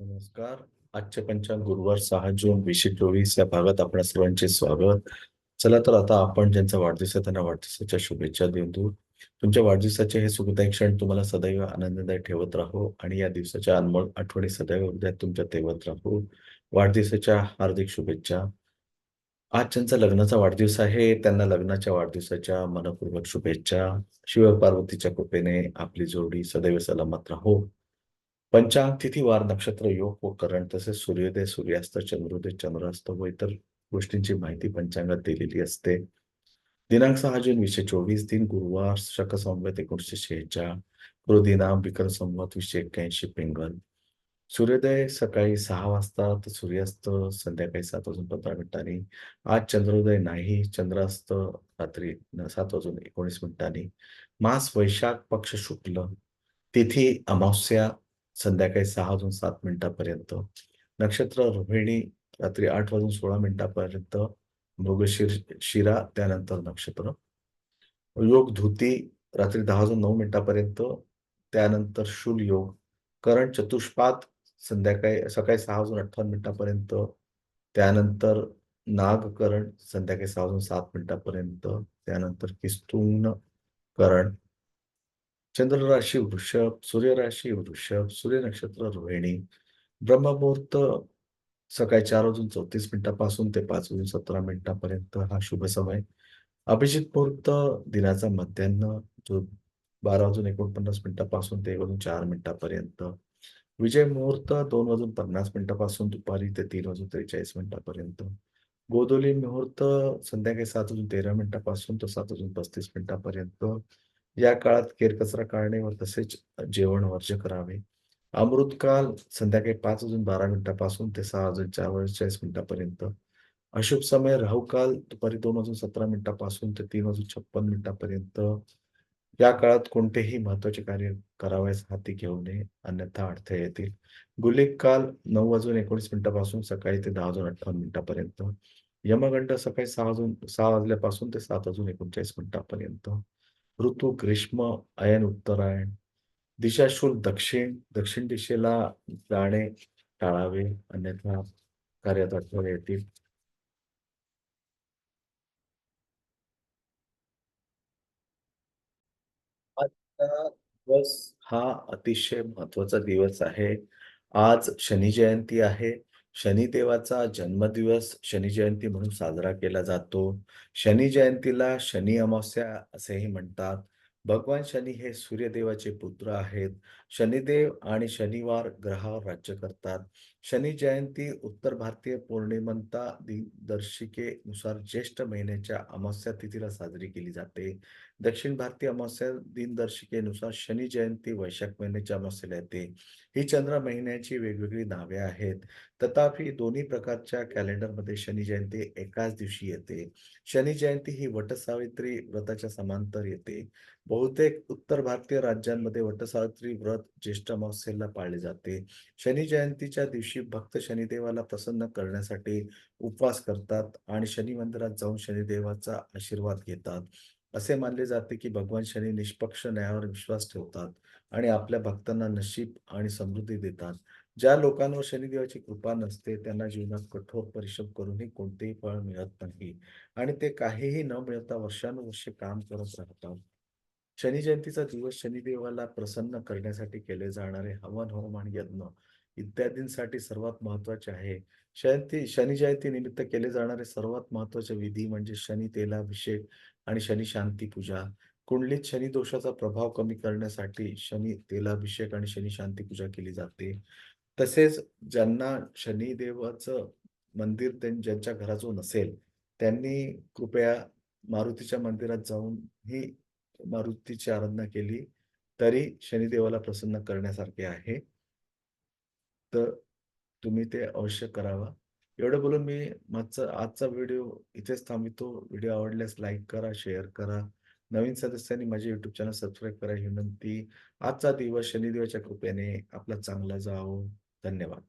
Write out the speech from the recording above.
नमस्कार. आजचे पंचांग गुरुवार सहा जून वीसशे चोवीस या भागात आपल्या सर्वांचे स्वागत. चला तर आता आपण ज्यांचा वाढदिवस आहे त्यांना वाढदिवसाच्या शुभेच्छा देऊन देऊ तुमच्या वाढदिवसाचे हे सुखदायी क्षण तुम्हाला सदैव आनंददायी ठेवत राहो आणि या दिवसाच्या अनमोल आठवणी सदैव हृदयात तुमच्या तेवत राहो. वाढदिवसाच्या हार्दिक शुभेच्छा. आज ज्यांचा लग्नाचा वाढदिवस आहे त्यांना लग्नाच्या वाढदिवसाच्या मनपूर्वक शुभेच्छा. शिव पार्वतीच्या कृपेने आपली जोडी सदैव सलामत राहो. पंचांग तिथी वार नक्षत्र योग व करण तसेच सूर्योदय सूर्यास्त चंद्रोदय चंद्रास्त व इतर गोष्टींची माहिती पंचांगात दिलेली असते. दिनांक सहा जून वीसशे चोवीस दिन गुरुवार शक संवत एकोणीसशे शेहेचाळ कृदिनाम विक्रम संवत वीसशे एक्क्याऐंशी पिंगल. सूर्योदय सकाळी सहा वाजता तर सूर्यास्त संध्याकाळी सात वाजून पंधरा मिनिटांनी आज चंद्रोदय नाही चंद्रास्त रात्री सात वाजून एकोणीस मिनिटांनी. मास वैशाख पक्ष शुक्ल तिथी अमावस्या संध्याकाळी सहा वाजून सात मिनिटापर्यंत. नक्षत्र रोहिणी रात्री आठ वाजून सोळा मिनिटापर्यंत. मृगशीर शिरा त्यानंतर नक्षत्र. योग धुती रात्री दहा वाजून नऊ मिनिटापर्यंत. त्यानंतर शूल योग. करण चतुष्पाद संध्याकाळी सकाळी सहा वाजून अठ्ठावन्न मिनिटापर्यंत. त्यानंतर नागकरण संध्याकाळी सहा वाजून सात मिनिटापर्यंत. त्यानंतर किस्तून करण चंद्र राशी वृषभ सूर्य राशी वृषभ सूर्य नक्षत्र रोहिणी ब्रह्ममुहूर्त सकाळी चार वाजून चौतीस मिनिटापासून ते पाच वाजून सतरा मिनिटापर्यंत हा शुभ समय. अभिजित मुहूर्त दिनाचा मध्यान्ह जो बारा वाजून एकोणपन्नास मिनिटापासून ते एक वाजून चार मिनिटापर्यंत. विजय मुहूर्त दोन वाजून पन्नास मिनिटापासून दुपारी ते तीन वाजून त्रेचाळीस मिनिटापर्यंत. गोदोली मुहूर्त संध्याकाळी सात वाजून तेरा मिनिटापासून तर सात वाजून पस्तीस मिनिटापर्यंत. या काळात केरकचरा काढणे व तसेच जेवण वर्ज्य करावे. अमृतकाल संध्याकाळी पाच वाजून बारा मिनिटापासून ते सहा वाजून चार वाजून चाळीस मिनिटापर्यंत. अशुभ समय राहुकाल दुपारी दोन वाजून सतरा मिनिटापासून ते तीन वाजून छप्पन मिनिटापर्यंत. या काळात कोणतेही महत्त्वाचे कार्य करावयास हाती घेऊ नये अन्यथा अडथळे येतील. गुलिक काल नऊ वाजून एकोणीस मिनिटापासून सकाळी ते दहा वाजून अठ्ठावन्न मिनिटापर्यंत. यमगंड सकाळी सहा वाजून सहा वाजल्यापासून ते सात वाजून एकोणचाळीस मिनिटापर्यंत. ऋतू ग्रीष्म अयन उत्तरायण. दिशाशूल दक्षिण दक्षिण दिशेला जाणे टाळावे अन्यथा कार्यात अडथळे येतील. आजचा दिवस हा अतिशय महत्त्वाचा दिवस आहे. आज शनी जयंती आहे. शनिदेवाचा जन्मदिवस शनी जयंती म्हणून साजरा केला जातो. शनी जयंतीला शनी अमावस्या असेही म्हणतात. भगवान शनी हे सूर्यदेवाचे पुत्र आहेत. शनिदेव आणि शनिवार ग्रहावर राज्य करतात. शनी जयंती उत्तर भारतीय पौर्णिमंता दिनदर्शिकेनुसार ज्येष्ठ महिन्याच्या अमावस्या तिथीला साजरी केली जाते. दक्षिण भारतीय अमावस्या दिनदर्शिकेनुसार शनी जयंती वैशाख महिन्याच्या अमावस्येला येते. ही चंद्र महिन्याची वेगवेगळी नावे आहेत. तथापि दोन्ही प्रकारच्या कॅलेंडरमध्ये शनी जयंती एकाच दिवशी येते. शनी जयंती ही वटसावित्री व्रताच्या समांतर येते. बहुतेक उत्तर भारतीय राज्यांमध्ये वटसावित्री व्रत ज्येष्ठ अमावस्येला पाळले जाते. शनी जयंतीच्या दिवशी भक्त शनिदेवाला प्रसन्न करण्यासाठी उपवास करतात आणि शनी मंदिरात जाऊन शनिदेवाचा आशीर्वाद घेतात. असे मानले जाते की भगवान शनी निष्पक्ष न्यायावर विश्वास ठेवतात आणि आपल्या भक्तांना नशीब आणि समृद्धी देतात. ज्या लोकांवर शनिदेवाची कृपा नसते त्यांना जीवनात कठोर परिश्रम करूनही कोणतेही फळ मिळत नाही आणि ते काहीही न मिळता वर्षानुवर्षे काम करत राहतात. शनी जयंतीचा दिवस शनिदेवाला प्रसन्न करण्यासाठी केले जाणारे हवन होम आणि यज्ञ इत्यादींसाठी सर्वात महत्त्वाचे आहे. जयंती शनी जयंती निमित्त केले जाणारे सर्वात महत्त्वाचे विधी म्हणजे शनी तेलाभिषेक आणि शनी शांती पूजा. कुंडलीत शनी दोषाचा प्रभाव कमी करण्यासाठी शनी तेलाभिषेक आणि शनी शांती पूजा केली जाते. तसेच ज्यांना शनिदेवाचं मंदिर त्यां- ज्यांच्या घराजवळ नसेल त्यांनी कृपया मारुतीच्या मंदिरात जाऊन ही मारुतीची आराधना केली तरी शनिदेवाला प्रसन्न करण्यासारखे आहे. तर तुम्ही ते अवश्य करावा. एवढं बोलून मी मागचा आजचा व्हिडिओ इथेच थांबवितो. व्हिडिओ आवडल्यास लाईक करा शेअर करा. नवीन सदस्यांनी माझे युट्यूब चॅनल सबस्क्राईब करा ही विनंती. आजचा दिवस शनिदेवाच्या कृपेने आपला चांगला जावो. धन्यवाद.